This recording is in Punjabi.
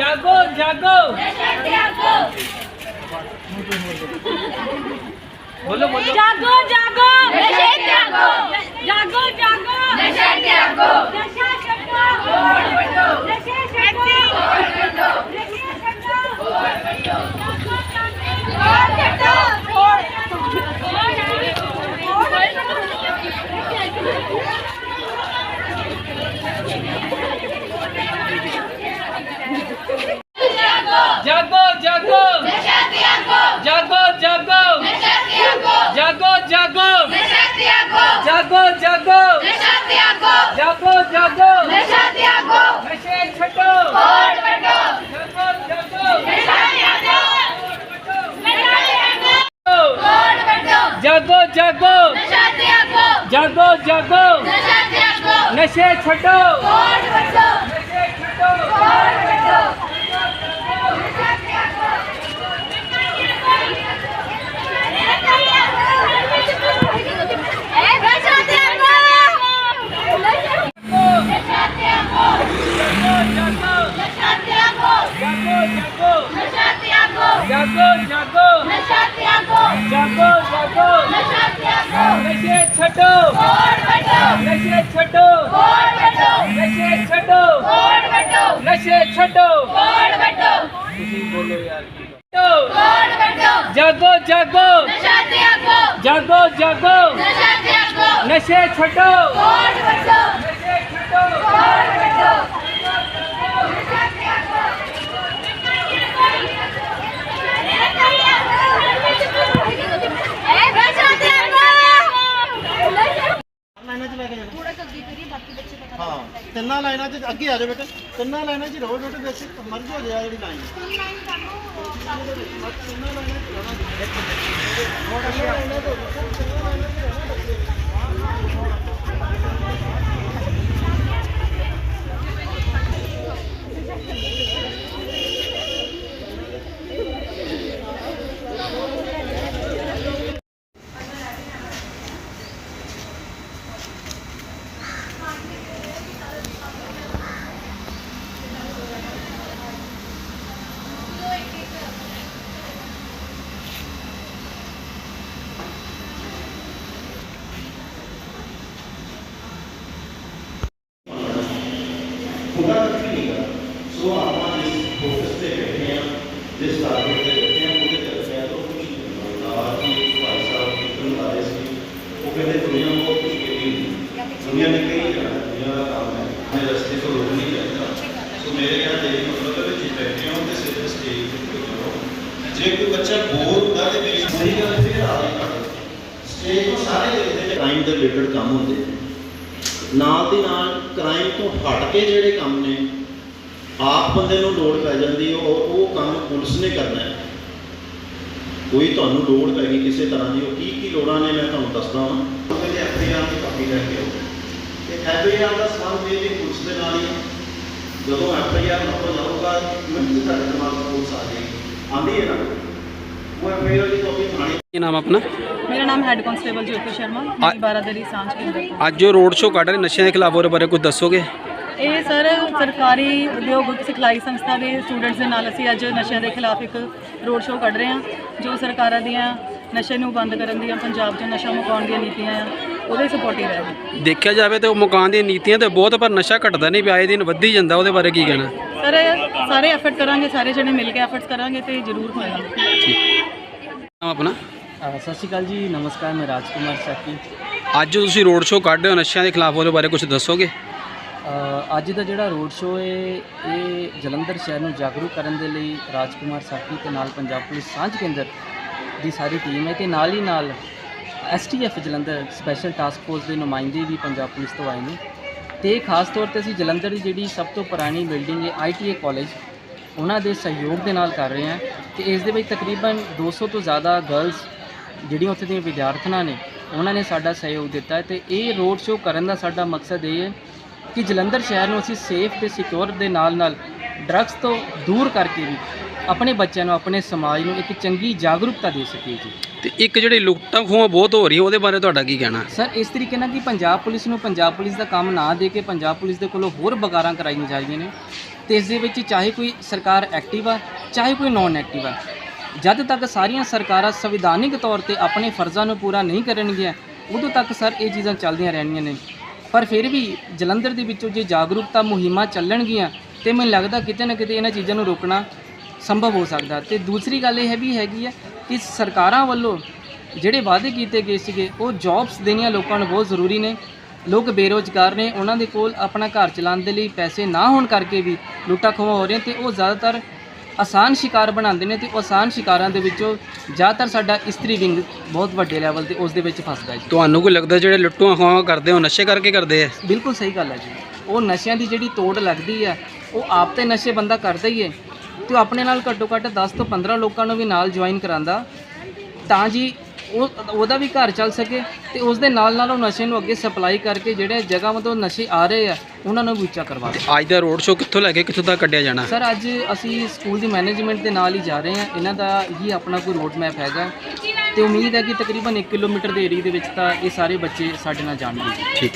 ਜਾਗੋ ਜਾਗੋ। ਬੋਲੋ ਬੋਲੋ। ਜਾਗੋ ਜਾਗੋ। ਨਸ਼ੇ ਤਿਆਗੋ ਜਾਗੋ ਜਾਗੋ। ਨਸ਼ੇ ਤਿਆਗੋ ਨਸ਼ਾ ਛੱਡੋ ਹੋੜ ਵੱਡੋ ਨਸ਼ੇ ਛੱਡੋ ਹੋੜ ਵੱਡੋ ਨਸ਼ੇ ਛੱਡੋ ਹੋੜ ਵੱਡੋ ਜਾਗੋ ਜਾਗੋ ਹੋੜ ਵੱਡੋ ਹੋੜ ਜਾਗੋ ਜਾਗੋ ਨਸ਼ਾ ਤਿਆਗੋ ਜਾਗੋ ਜਾਗੋ ਨਸ਼ਾ ਤਿਆਗੋ ਜਾਗੋ ਜਾਗੋ ਨਸ਼ਾ ਤਿਆਗੋ ਜਾਗੋ ਜਾਗੋ ਨਸ਼ਾ ਤਿਆਗੋ ਜਾਗੋ ਜਾਗੋ ਨਸ਼ਾ ਤਿਆਗੋ ਨਸ਼ੇ ਛੱਡੋ ਹੋੜ ਵੱਡੋ ਜਾਗੋ ਜਾਗੋ ਨਸ਼ਾ ਤਿਆਗੋ ਨਸ਼ਾ ਤਿਆਗੋ ਹੋੜ ਵੱਡੋ ਜਾਗੋ ਜਾਗੋ। ਨਸ਼ਾ ਤਿਆਗੋ। ਜਾਗੋ ਜਾਗੋ। ਨਸ਼ਾ ਤਿਆਗੋ। ਨਸ਼ੇ ਛੱਡੋ ਹੋੜ ਵੱਡੋ ਨਸ਼ੇ ਛੱਡੋ ਹੋੜ ਵੱਡੋ ਇਹ ਨਸ਼ਾ ਤਿਆਗੋ ਨਸ਼ਾ ਤਿਆਗੋ ਜਾਗੋ ਨਸ਼ਾ ਤਿਆਗੋ ਜਾਗੋ ਨਸ਼ਾ ਤਿਆਗੋ ਜਾਗੋ ਜਾਗੋ ਨਸ਼ਾ ਤਿਆਗੋ ਜਾਗੋ ਜਾਗੋ ਨਸ਼ਾ ਤਿਆਗੋ ਨਸ਼ੇ ਛੱਡੋ ਹੋੜ ਵੱਡੋ ਨਸ਼ੇ ਛੱਡੋ ਹੋੜ ਵੱਡੋ ਨਸ਼ੇ ਛੱਡੋ ਹੋੜ ਵੱਡੋ ਨਸ਼ੇ ਛੱਡੋ ਹੋੜ ਵੱਡੋ ਤੁਸੀਂ ਬੋਲੋ ਯਾਰ ਕੀ ਛੱਡੋ। ਹੋੜ ਵੱਡੋ ਜਾਗੋ ਜਾਗੋ ਨਸ਼ਾ ਤਿਆਗੋ ਜਾਗੋ ਜਾਗੋ ਨਸ਼ਾ ਤਿਆਗੋ ਨਸ਼ੇ ਛੱਡੋ ਹੋੜ ਵੱਡੋ ਨਸ਼ੇ ਛੱਡੋ ਹੋੜ ਵੱਡੋ ਇਹ ਨਸ਼ਾ ਤਿਆਗੋ ਲਾਈਨਾਂ 'ਚ ਲੈ ਕੇ ਥੋੜਾ ਬਾਕੀ ਬੱਚੇ ਪਤਾ ਹਾਂ ਤਿੰਨਾਂ ਲਾਈਨਾਂ 'ਚ ਅੱਗੇ ਆ ਜਾਓ ਬੇਟੇ ਤਿੰਨਾਂ ਲਾਈਨਾਂ 'ਚ ਰਹੋ ਬੇਟੇ ਵਿੱਚ ਮਰਜ ਹੋ ਜਾਏ ਜਿਹੜੀ ਲਾਈਨ ਤਿੰਨਾਂ ਲਾਈਨਾਂ 'ਚ ਰਹਿਣਾ ਉਹਦਾ ਕੁਝ ਨਹੀਂ ਗਾ ਸੋ ਆਪਾਂ ਜਿਸ ਫੋਕਸ ਤੇ ਬੈਠੇ ਆ ਜਿਸ ਟਾਰਗੇਟ ਤੇ ਬੈਠੇ ਆ ਉਹਦੇ ਚੱਲਦੇ ਆ ਤਾਂ ਕੁਝ ਨਹੀਂ ਹੁੰਦਾ ਕਿ ਭਾਈ ਸਾਹਿਬ ਕਿਤਨ ਲਾਏ ਸੀ ਉਹ ਕਹਿੰਦੇ ਦੁਨੀਆ ਬਹੁਤ ਕੁਝ ਕਹਿੰਦੀ ਹੁੰਦੀ ਦੁਨੀਆ ਨੇ ਕਈ ਜਾਣਾ ਦੁਨੀਆ ਦਾ ਕੰਮ ਹੈ ਮੈਂ ਰਸਤੇ ਤੋਂ ਰੋਕ ਨਹੀਂ ਜਾਂਦਾ ਸੋ ਮੇਰੇ ਖਿਆਲ ਦੇ ਮਤਲਬ ਹੈ ਜੇ ਬੈਠੇ ਹੋ ਤੇ ਸਿੱਧੇ ਸਟੇਜ ਤੇ ਕਰੋ ਜੇ ਕੋਈ ਬੱਚਾ ਬੋਰ ਹੁੰਦਾ ਤੇ ਮੇਰੀ ਸਹੀ ਗੱਲ ਫਿਰ ਆ ਨਹੀਂ ਕਰਦਾ ਸਟੇਜ ਤੋਂ ਸਾਰੇ ਜਿਹੜੇ ਕ੍ਰਾਈਮ ਦੇ ਰਿਲੇਟਡ ਕੰਮ ਹੁੰਦੇ ਨੇ ਨਾਲ ਦੀ ਨਾਲ ਕ੍ਰਾਈਮ ਤੋਂ ਹਟ ਕੇ ਜਿਹੜੇ ਕੰਮ ਨੇ ਆਪ ਬੰਦੇ ਨੂੰ ਲੋੜ ਪੈ ਜਾਂਦੀ ਹੈ, ਉਹ ਉਹ ਕੰਮ ਪੁਲਿਸ ਨੇ ਕਰਨਾ ਹੈ। ਕੋਈ ਤੁਹਾਨੂੰ ਲੋੜ ਪੈ ਗਈ ਕਿਸੇ ਤਰ੍ਹਾਂ ਦੀ ਉਹ ਕੀ ਕੀ ਲੋੜਾਂ ਨੇ ਮੈਂ ਤੁਹਾਨੂੰ ਦੱਸਦਾ ਹਾਂ ਕਹਿੰਦੇ ਐਫਆਈਆਰ ਦੀ ਕਾਪੀ ਲੈ ਕੇ ਆਓ। ਤੇ ਐਫਆਈਆਰ ਦਾ ਸਬੰਧ ਇਹ ਵੀ ਪੁਲਿਸ ਦੇ ਨਾਲ ਹੀ ਹੈ ਜਦੋਂ ਐਫਆਈਆਰ ਨੰਬਰ ਜਾਊਗਾ ਮਿੰਟ ਤੁਹਾਡੇ ਦਿਮਾਗ ਪੁਲਿਸ ਆ ਜਾਏਗੀ। ਆਂਦੀ ਹੈ ਨਾ? ਉਹ ਐਫਆਈਆਰ ਦੀ ਕਾਪੀ ਥਾਣੇ ਕੀ ਨਾਮ ਆਪਣਾ? ਮੇਰਾ ਨਾਮ ਹੈੱਡ ਕਾਂਸਟੇਬਲ ਜੋਤੀ ਸ਼ਰਮਾ ਮੇਰੀ ਬਾਰਾਦਰੀ ਸਾਂਝ ਕੇਂਦਰ ਅੱਜ ਜੋ ਰੋਡ ਸ਼ੋਅ ਕੱਢ ਰਹੇ ਨਸ਼ਿਆਂ ਦੇ ਖਿਲਾਫ ਉਹਦੇ ਬਾਰੇ ਕੁਝ ਦੱਸੋਗੇ? ਇਹ ਸਰ ਸਰਕਾਰੀ ਉਦਯੋਗਿਕ ਸਿਖਲਾਈ ਸੰਸਥਾ ਦੇ ਸਟੂਡੈਂਟਸ ਦੇ ਨਾਲ ਅਸੀਂ ਅੱਜ ਨਸ਼ਿਆਂ ਦੇ ਖਿਲਾਫ ਇੱਕ ਰੋਡ ਸ਼ੋਅ ਕੱਢ ਰਹੇ ਹਾਂ ਜੋ ਸਰਕਾਰਾਂ ਦੀਆਂ ਨਸ਼ੇ ਨੂੰ ਬੰਦ ਕਰਨ ਦੀਆਂ ਪੰਜਾਬ 'ਚ ਨਸ਼ਾ ਮੁਕਾਉਣ ਦੀਆਂ ਨੀਤੀਆਂ ਆ ਉਹਦੇ ਸਪੋਰਟਿਵ ਹੈ। ਇਹ। ਦੇਖਿਆ ਜਾਵੇ ਤੇ ਉਹ ਮਕਾਨ ਦੀਆਂ ਨੀਤੀਆਂ ਤੇ ਬਹੁਤ ਪਰ ਨਸ਼ਾ ਘਟਦਾ ਨਹੀਂ ਪਿਆ ਆਏ ਦਿਨ ਵੱਧੀ ਜਾਂਦਾ ਉਹਦੇ ਬਾਰੇ ਕੀ ਕਹਿਣਾ? ਸਰ ਇਹ ਸਾਰੇ ਐਫਰਟ ਕਰਾਂਗੇ ਸਾਰੇ ਜਣੇ ਮਿਲ ਕੇ ਐਫਰਟਸ ਕਰਾਂਗੇ ਤੇ ਜ਼ਰੂਰ ਹੋਏਗਾ। ਨਾਮ ਆਪਣਾ? ਸਤਿ ਸ਼੍ਰੀ ਅਕਾਲ ਜੀ ਨਮਸਕਾਰ ਮੈਂ ਰਾਜਕੁਮਾਰ ਸਾਕੀ। ਅੱਜ ਜੋ ਤੁਸੀਂ ਰੋਡ ਸ਼ੋਅ ਕੱਢ ਰਹੇ ਹੋ ਨਸ਼ਿਆਂ ਦੇ ਖਿਲਾਫ ਉਹਦੇ ਬਾਰੇ ਕੁਝ ਦੱਸੋਗੇ? ਅ, ਅੱਜ ਦਾ ਜਿਹੜਾ ਰੋਡ ਸ਼ੋਅ ਹੈ ਇਹ ਜਲੰਧਰ ਸ਼ਹਿਰ ਨੂੰ ਜਾਗਰੂਕ ਕਰਨ ਦੇ ਲਈ ਰਾਜਕੁਮਾਰ ਸਾਕੀ ਤੇ ਨਾਲ ਪੰਜਾਬ ਪੁਲਿਸ ਸਾਂਝ ਕੇਂਦਰ ਦੀ ਸਾਰੀ ਟੀਮ ਹੈ ਤੇ ਨਾਲ ਹੀ ਨਾਲ STF Jalandhar special task force ਦੇ ਨੁਮਾਇੰਦੇ ਵੀ ਪੰਜਾਬ ਪੁਲਿਸ ਤੋਂ ਆਏ ਨੇ। ਤੇ ਖਾਸ ਤੌਰ ਤੇ ਅਸੀਂ ਜਲੰਧਰ ਦੀ ਜਿਹੜੀ ਸਭ ਤੋਂ ਪੁਰਾਣੀ ਬਿਲਡਿੰਗ ਹੈ ਆਈਟੀਏ ਕਾਲਜ ਉਹਨਾਂ ਦੇ ਸਹਿਯੋਗ ਦੇ ਨਾਲ ਕਰ ਰਹੇ ਹਾਂ। ਤੇ ਇਸ ਦੇ ਵਿੱਚ ਤਕਰੀਬਨ 200 ਤੋਂ ਜ਼ਿਆਦਾ ਗਰਲਸ ਜਿਹੜੀਆਂ ਉੱਥੇ ਦੀਆਂ ਵਿਦਿਆਰਥਣਾਂ ਨੇ ਉਹਨਾਂ ਨੇ ਸਾਡਾ ਸਹਿਯੋਗ ਦਿੱਤਾ ਹੈ ਤੇ ਇਹ ਰੋਡ ਸ਼ੋਅ ਕਰਨ ਦਾ ਸਾਡਾ ਮਕਸਦ ਇਹ ਹੈ ਕਿ ਜਲੰਧਰ ਸ਼ਹਿਰ ਨੂੰ ਅਸੀਂ ਸੇਫ ਤੇ ਸਿਕਿਉਰ ਦੇ ਨਾਲ ਨਾਲ ਡਰੱਗਸ ਤੋਂ ਦੂਰ ਕਰਕੇ ਵੀ ਆਪਣੇ ਬੱਚਿਆਂ ਨੂੰ ਆਪਣੇ ਸਮਾਜ ਨੂੰ ਇੱਕ ਚੰਗੀ ਜਾਗਰੂਕਤਾ ਦੇ ਸਕੀਏ ਜੀ। ਤੇ ਇੱਕ ਜਿਹੜੀ ਲੁੱਟਾਂ ਖੋਹਾਂ ਬਹੁਤ ਹੋ ਰਹੀਆਂ ਉਹਦੇ ਬਾਰੇ ਤੁਹਾਡਾ ਕੀ ਕਹਿਣਾ? ਸਰ ਇਸ ਤਰੀਕੇ ਨਾਲ ਕਿ ਪੰਜਾਬ ਪੁਲਿਸ ਨੂੰ ਪੰਜਾਬ ਪੁਲਿਸ ਦਾ ਕੰਮ ਨਾ ਦੇ ਕੇ ਪੰਜਾਬ ਪੁਲਿਸ ਦੇ ਕੋਲੋਂ ਹੋਰ ਬਗਾਰਾਂ ਕਰਾਈਆਂ ਜਾ ਰਹੀਆਂ ਨੇ ਤੇ ਇਸ ਦੇ ਵਿੱਚ ਚਾਹੇ ਕੋਈ ਸਰਕਾਰ ਐਕਟਿਵ ਆ ਚਾਹੇ ਕੋਈ ਨਾਨ ਐਕਟਿਵ ਆ ਜਦ ਤੱਕ ਸਾਰੀਆਂ ਸਰਕਾਰਾਂ ਸੰਵਿਧਾਨਿਕ ਤੌਰ ਤੇ ਆਪਣੇ ਫਰਜ਼ਾਂ ਨੂੰ ਪੂਰਾ ਨਹੀਂ ਕਰਨਗੀਆਂ, ਉਦੋਂ ਤੱਕ ਸਰ ਇਹ ਚੀਜ਼ਾਂ ਚੱਲਦੀਆਂ ਰਹਿਣੀਆਂ ਨੇ। ਪਰ ਫਿਰ ਵੀ ਜਲੰਧਰ ਦੇ ਵਿੱਚੋਂ ਜੇ ਜਾਗਰੂਕਤਾ ਮੁਹਿੰਮਾਂ ਚੱਲਣਗੀਆਂ ਤੇ ਮੈਨੂੰ ਲੱਗਦਾ ਕਿਤੇ ਨਾ ਕਿਤੇ ਇਹਨਾਂ ਚੀਜ਼ਾਂ ਨੂੰ ਰੋਕਣਾ ਸੰਭਵ ਹੋ ਸਕਦਾ। ਤੇ ਦੂਸਰੀ ਗੱਲ ਇਹ ਵੀ ਹੈਗੀ ਹੈ ਕਿ ਸਰਕਾਰਾਂ ਵੱਲੋਂ ਜਿਹੜੇ ਵਾਅਦੇ ਕੀਤੇ ਗਏ ਸੀਗੇ, ਉਹ ਜੌਬਸ ਦੇਣੀਆਂ ਲੋਕਾਂ ਨੂੰ ਬਹੁਤ ਜ਼ਰੂਰੀ ਨੇ। ਲੋਕ ਬੇਰੋਜ਼ਗਾਰ ਨੇ, ਉਹਨਾਂ ਦੇ ਕੋਲ ਆਪਣਾ ਘਰ ਚਲਾਉਣ ਦੇ ਲਈ ਪੈਸੇ ਨਾ ਹੋਣ ਕਰਕੇ ਵੀ ਲੁੱਟਾ ਖੋਹਾਂ ਹੋ ਰਹੀਆਂ ਤੇ ਉਹ ਜ਼ਿਆਦਾਤਰ ਆਸਾਨ ਸ਼ਿਕਾਰ ਬਣਾਉਂਦੇ ਨੇ ਤੇ ਉਹ ਆਸਾਨ ਸ਼ਿਕਾਰਾਂ ਦੇ ਵਿੱਚੋਂ ਜ਼ਿਆਦਾਤਰ ਸਾਡਾ ਇਸਤਰੀ ਵਿੰਗ ਬਹੁਤ ਵੱਡੇ ਲੈਵਲ ਤੇ ਉਸ ਦੇ ਵਿੱਚ ਫਸਦਾ ਹੈ ਜੀ। ਤੁਹਾਨੂੰ ਕੋਈ ਲੱਗਦਾ ਜਿਹੜੇ ਲੁੱਟਾਂ ਖੋਹਾਂ ਕਰਦੇ ਹੋ ਨਸ਼ੇ ਕਰਕੇ ਕਰਦੇ ਆ? ਬਿਲਕੁਲ ਸਹੀ ਗੱਲ ਹੈ ਜੀ। ਉਹ ਨਸ਼ਿਆਂ ਦੀ ਜਿਹੜੀ ਤੋੜ ਲੱਗਦੀ ਹੈ ਉਹ ਆਪ ਤੇ ਨਸ਼ੇ ਬੰਦਾ ਕਰਦਾ ਹੀ ਹੈ। ਤੇ ਆਪਣੇ ਨਾਲ ਘੱਟੋ ਘੱਟ 10 ਤੋਂ 15 ਲੋਕਾਂ ਨੂੰ ਵੀ ਨਾਲ ਜੁਆਇਨ ਕਰਾਂਦਾ ਤਾਂ ਜੀ ਉਹ ਉਹਦਾ ਵੀ ਘਰ ਚੱਲ ਸਕੇ ਤੇ ਉਸ ਦੇ ਨਾਲ ਨਾਲ ਉਹ ਨਸ਼ੇ ਨੂੰ ਅੱਗੇ ਸਪਲਾਈ ਕਰਕੇ ਜਿਹੜੇ ਜਗ੍ਹਾ ਤੋਂ ਨਸ਼ੇ ਆ ਰਹੇ ਆ ਉਹਨਾਂ ਨੂੰ ਵੀ ਉੱਚਾ ਕਰਵਾ ਦੇ। ਅੱਜ ਦਾ ਰੋਡ ਸ਼ੋਅ ਕਿੱਥੋਂ ਲੈ ਕੇ ਕਿੱਥੋਂ ਤੱਕ ਕੱਢਿਆ ਜਾਣਾ? ਸਰ ਅੱਜ ਅਸੀਂ ਸਕੂਲ ਦੀ ਮੈਨੇਜਮੈਂਟ ਦੇ ਨਾਲ ਹੀ ਜਾ ਰਹੇ ਹਾਂ। ਇਹਨਾਂ ਦਾ ਹੀ ਆਪਣਾ ਕੋਈ ਰੋਡ ਮੈਪ ਹੈਗਾ। ਤੇ ਉਮੀਦ ਹੈ ਕਿ ਤਕਰੀਬਨ 1 ਕਿਲੋਮੀਟਰ ਦੇ ਏਰੀਆ ਦੇ ਵਿੱਚ ਤਾਂ ਇਹ ਸਾਰੇ ਬੱਚੇ ਸਾਡੇ ਨਾਲ ਜਾਣਗੇ। ਠੀਕ।